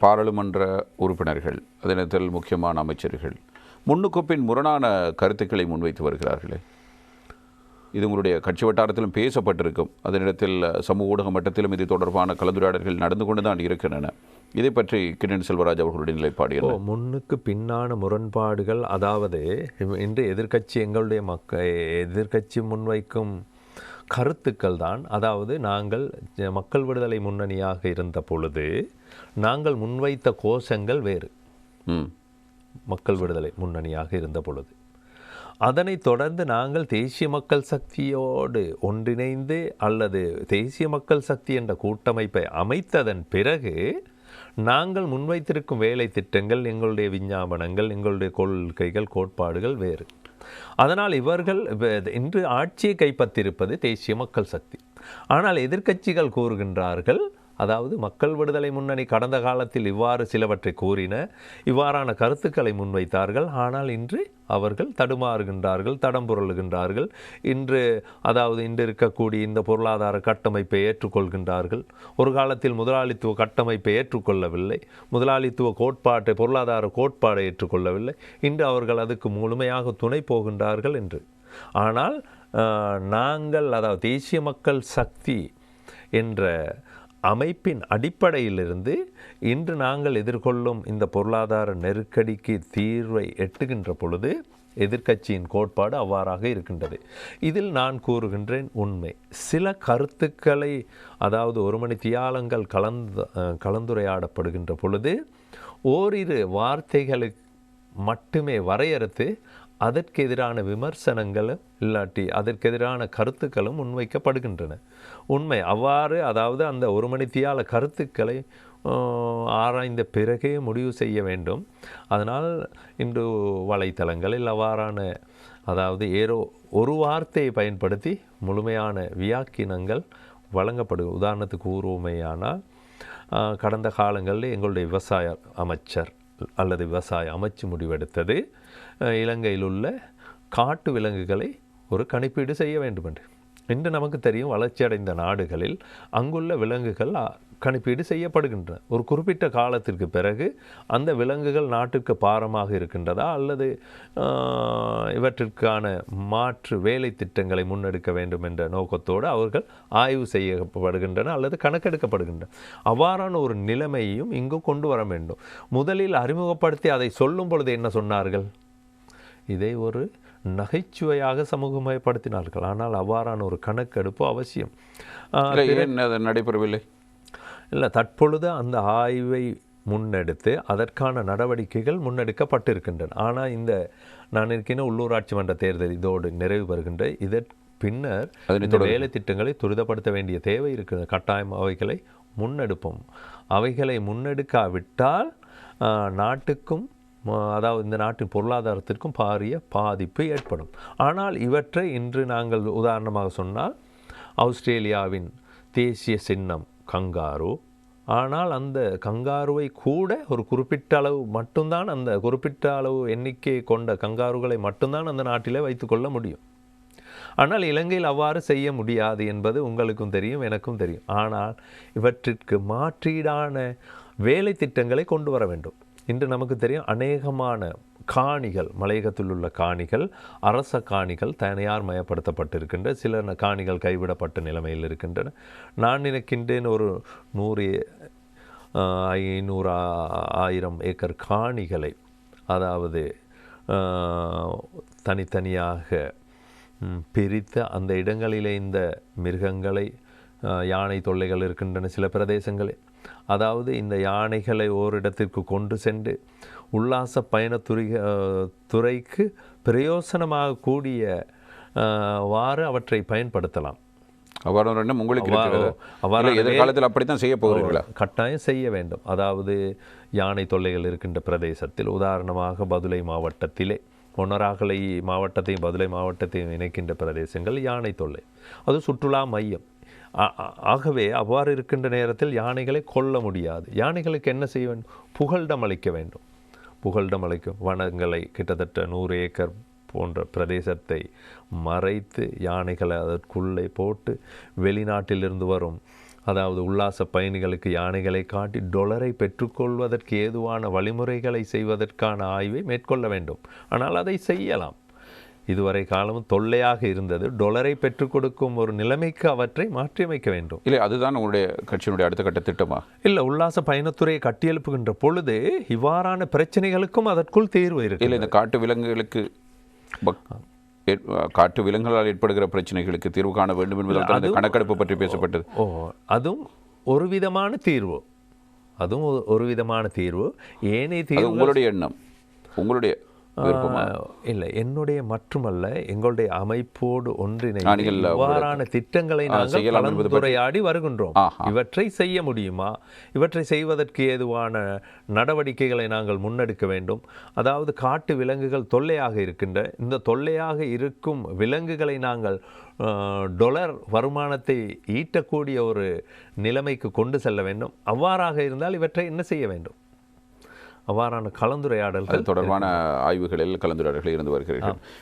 பாராளுமன்ற உறுப்பினர்கள் அதே நேரத்தில் முக்கியமான அமைச்சர்கள் முன்னுக்குப்பின் முரணான கருத்துக்களை முன்வைத்து வருகிறார்களே. இது உங்களுடைய கட்சி வட்டாரத்திலும் பேசப்பட்டிருக்கும். அதே நேரத்தில் சமூக ஊடக மட்டத்திலும் இது தொடர்பான கலந்துரையாடல்கள் நடந்து கொண்டு தான் இருக்கின்றன. இதை பற்றி கிரண் செல்வராஜ் அவர்களுடைய நிலைப்பாடு முன்னுக்கு பின்னான முரண்பாடுகள் அதாவது இவ்- இன்று எதிர்க்கட்சி எங்களுடைய மக்க எதிர்க்கட்சி முன்வைக்கும் கருத்துக்கள் தான். அதாவது நாங்கள் மக்கள் விடுதலை முன்னணியாக இருந்த பொழுது நாங்கள் முன்வைத்த கோஷங்கள் வேறு. மக்கள் விடுதலை முன்னணியாக இருந்த பொழுது. அதனைத் தொடர்ந்து நாங்கள் தேசிய மக்கள் சக்தியோடு ஒன்றிணைந்து அல்லது தேசிய மக்கள் சக்தி என்ற கூட்டமைப்பை அமைத்ததன் பிறகு நாங்கள் முன்வைத்திருக்கும் வேலை திட்டங்கள் எங்களுடைய விஞ்ஞாபனங்கள் எங்களுடைய கொள்கைகள் கோட்பாடுகள் வேறு. அதனால் இவர்கள் இன்று ஆட்சியை கைப்பற்றியிருப்பது தேசிய மக்கள் சக்தி. ஆனால் எதிர்க்கட்சிகள் கூறுகின்றார்கள் அதாவது மக்கள் விடுதலை முன்னணி கடந்த காலத்தில் இவ்வாறு சிலவற்றை கூறின இவ்வாறான கருத்துக்களை முன்வைத்தார்கள். ஆனால் இன்று அவர்கள் தடுமாறுகின்றார்கள் தடம் புரளுகின்றார்கள். இன்று அதாவது இன்று இருக்கக்கூடிய இந்த பொருளாதார கட்டமைப்பை ஏற்றுக்கொள்கின்றார்கள். ஒரு காலத்தில் முதலாளித்துவ கட்டமைப்பை ஏற்றுக்கொள்ளவில்லை. முதலாளித்துவ கோட்பாட்டை பொருளாதார கோட்பாடை ஏற்றுக்கொள்ளவில்லை. இன்று அவர்கள் அதுக்கு முழுமையாக துணை போகின்றார்கள் என்று. ஆனால் நாங்கள் அதாவது தேசிய மக்கள் சக்தி என்ற அமைப்பின் அடிப்படையிலிருந்து இன்று நாங்கள் எதிர்கொள்ளும் இந்த பொருளாதார நெருக்கடிக்கு தீர்வை எட்டுகின்ற பொழுது எதிர்க்கட்சியின் கோட்பாடு அவ்வாறாக இருக்கின்றது. இதில் நான் கூறுகின்றேன் உண்மை. சில கருத்துக்களை அதாவது ஒரு மணி தியாலங்கள் கலந்து கலந்துரையாடப்படுகின்ற பொழுது ஓரிரு வார்த்தைகளுக்கு மட்டுமே வரையறுத்து அதற்கு எதிரான விமர்சனங்களும் இல்லாட்டி அதற்கு எதிரான கருத்துக்களும் முன்வைக்கப்படுகின்றன. உண்மை அவ்வாறு அதாவது அந்த ஒரு மணித்தியால கருத்துக்களை ஆராய்ந்த பிறகே முடிவு செய்ய வேண்டும். அதனால் இன்று வலைத்தளங்களில் அவ்வாறான அதாவது ஏதோ ஒரு வார்த்தையை பயன்படுத்தி முழுமையான வியாக்கினங்கள் வழங்கப்படு உதாரணத்துக்கு கூறுவோமேயானால் கடந்த காலங்களில் எங்களுடைய விவசாய அமைச்சர் அல்லது விவசாய அமைச்சு முடிவெடுத்தது அஹ், இலங்கையில் உள்ள காட்டு விலங்குகளை ஒரு கணிப்பீடு செய்ய வேண்டும் என்று இன்று நமக்கு தெரியும் வளர்ச்சியடைந்த நாடுகளில் அங்குள்ள விலங்குகள் கணிப்பீடு செய்யப்படுகின்றன ஒரு குறிப்பிட்ட காலத்திற்கு பிறகு அந்த விலங்குகள் நாட்டிற்கு பாரமாக இருக்கின்றதா அல்லது இவற்றிற்கான மாற்று வேலை திட்டங்களை முன்னெடுக்க வேண்டும் என்ற நோக்கத்தோடு அவர்கள் ஆய்வு செய்யப்படுகின்றன அல்லது கணக்கெடுக்கப்படுகின்றன. அவ்வாறான ஒரு நிலைமையையும் இங்கு கொண்டு வர வேண்டும். முதலில் அறிமுகப்படுத்தி அதை சொல்லும் பொழுது என்ன சொன்னார்கள்? இதை ஒரு நகைச்சுவையாக சமூகமயப்படுத்தினார்கள். ஆனால் அவ்வாறான ஒரு கணக்கெடுப்பு அவசியம். நடைபெறவில்லை? இல்லை தற்பொழுது அந்த ஆய்வை முன்னெடுத்து அதற்கான நடவடிக்கைகள் முன்னெடுக்கப்பட்டிருக்கின்றன. ஆனால் இந்த நான் இருக்கின்ற உள்ளூராட்சி மன்ற தேர்தல் இதோடு நிறைவு பெறுகின்ற இதற்கு பின்னர் இந்த வேலை திட்டங்களை துரிதப்படுத்த வேண்டிய தேவை இருக்கிறது. கட்டாயம் அவைகளை முன்னெடுப்போம். அவைகளை முன்னெடுக்காவிட்டால் நாட்டுக்கும் அதாவது இந்த நாட்டின் பொருளாதாரத்திற்கும் பாரிய பாதிப்பு ஏற்படும். ஆனால் இவற்றை இன்று நாங்கள் உதாரணமாக சொன்னால் ஆஸ்திரேலியாவின் தேசிய சின்னம் கங்காரு. ஆனால் அந்த கங்காருவை கூட ஒரு குறிப்பிட்ட அளவு மட்டும்தான் அந்த குறிப்பிட்ட அளவு எண்ணிக்கை கொண்ட கங்காருகளை மட்டும்தான் அந்த நாட்டிலே வைத்துக்கொள்ள முடியும். ஆனால் இலங்கையில் அவ்வாறு செய்ய முடியாது என்பது உங்களுக்கும் தெரியும் எனக்கும் தெரியும். ஆனால் இவற்றிற்கு மாற்றீடான வேலை திட்டங்களை கொண்டு வர வேண்டும். இன்று நமக்கு தெரியும் அநேகமான காணிகள் மலையகத்தில் உள்ள காணிகள் அரச காணிகள் தனியார் மயப்படுத்தப்பட்டிருக்கின்ற சில காணிகள் கைவிடப்பட்ட நிலைமையில் இருக்கின்றன. நான் நினைக்கின்றேன் ஒரு நூறு ஐநூறு ஆயிரம் ஏக்கர் காணிகளை அதாவது தனித்தனியாக பிரித்த பிரித்து அந்த இடங்களிலே இந்த மிருகங்களை யானை தொல்லைகள் இருக்கின்றன சில பிரதேசங்களில். அதாவது இந்த யானைகளை ஓரிடத்திற்கு கொண்டு சென்று உல்லாச பயணத்துறை துறைக்கு பிரயோசனமாக கூடிய வாறு அவற்றை பயன்படுத்தலாம். அவ்வாறு எண்ணம் உங்களுக்கு இல்லை, எதிர்காலத்தில் அப்படித்தான் செய்ய போகிறீர்களா? கட்டாயம் செய்ய வேண்டும். அதாவது யானை தொல்லைகள் இருக்கின்ற பிரதேசத்தில் உதாரணமாக பதுளை மாவட்டத்திலே பொன்னராகலை மாவட்டத்தையும் பதுளை மாவட்டத்தையும் இணைக்கின்ற பிரதேசங்கள் யானை தொல்லை. அது சுற்றுலா மையம். ஆகவே அவ்வாறு இருக்கின்ற நேரத்தில் யானைகளை கொல்ல முடியாது. யானைகளுக்கு என்ன செய்ய வேண்டும்? புகலிடம் அளிக்க வேண்டும். புகலிடம் அளிக்கும் வனங்களை கிட்டத்தட்ட நூறு ஏக்கர் போன்ற பிரதேசத்தை மறைத்து யானைகளை அதற்குள்ளே போட்டு வெளிநாட்டிலிருந்து வரும் அதாவது உல்லாச பயணிகளுக்கு யானைகளை காட்டி டொலரை பெற்றுக்கொள்வதற்கு ஏதுவான வழிமுறைகளை செய்வதற்கான ஆய்வை மேற்கொள்ள வேண்டும். ஆனால் அதை செய்யலாம். இதுவரை காலமும் தொல்லையாக இருந்தது. டொலரை பெற்றுக் கொடுக்கும் ஒரு நிலைமைக்கு அவற்றை மாற்றியமைக்க வேண்டும். இல்லை அதுதான் உங்களுடைய கட்சியினுடைய அடுத்த கட்ட திட்டமா? இல்லை உல்லாச பயணத்துறையை கட்டியெழுப்புகின்ற பொழுது இவ்வாறான பிரச்சனைகளுக்கும் அதற்குள் தீர்வு இருக்கு இல்லை இந்த காட்டு விலங்குகளுக்கு காட்டு விலங்குகளால் ஏற்படுகிற பிரச்சனைகளுக்கு தீர்வு காண வேண்டும் என்பதால் இந்த கணக்கெடுப்பு பற்றி பேசப்பட்டது. ஓ அதுவும் ஒரு விதமான தீர்வு. அதுவும் ஒரு- விதமான தீர்வு. ஏனைய தீர்வு உங்களுடைய எண்ணம். உங்களுடைய இல்லை என்னுடைய மட்டுமல்ல எங்களுடைய அமைப்போடு ஒன்றிணைந்து இவ்வாறான திட்டங்களை நாங்கள் கலந்துரையாடி வருகின்றோம். இவற்றை செய்ய முடியுமா? இவற்றை செய்வதற்கு ஏதுவான நடவடிக்கைகளை நாங்கள் முன்னெடுக்க வேண்டும். அதாவது காட்டு விலங்குகள் தொல்லையாக இருக்கின்ற இந்த தொல்லையாக இருக்கும் விலங்குகளை நாங்கள் டொலர் வருமானத்தை ஈட்டக்கூடிய ஒரு நிலைமைக்கு கொண்டு செல்ல வேண்டும். அவ்வாறாக இருந்தால் இவற்றை என்ன செய்ய வேண்டும்? அவ்வாறான கலந்துரையாடல்கள் தொடர்பான ஆய்வுகளில் கலந்துரையாடல்கள் இருந்து வருகிறீர்கள்